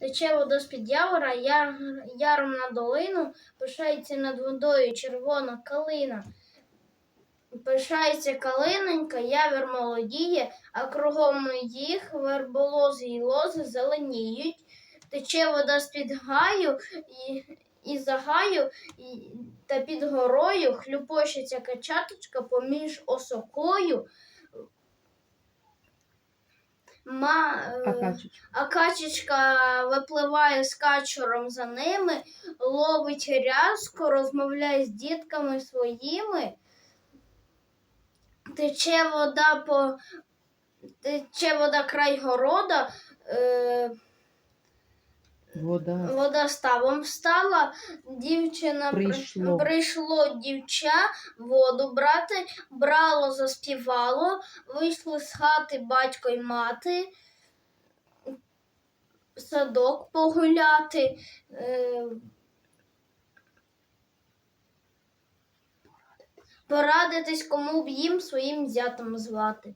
Тече вода з-під явора, яр, яром на долину, пишається над водою червона калина. Пишається калинонька, явір молодіє, а кругом їх верболози й лози зеленіють. Тече вода з-під гаю і, і за гаю, і, та під горою хлюпочеться качаточка поміж осокою. Ма, е, А качечка? а качечка випливає з качуром за ними, ловить рязку, розмовляє з дітками своїми. Тече вода по тече вода край города, е, Вода. вода ставом встала, дівчина Прийшло. прийшло дівча воду брати, брало, заспівало, вийшли з хати батько й мати, садок погуляти. Е, Порадитись, кому б їм своїм зятем звати.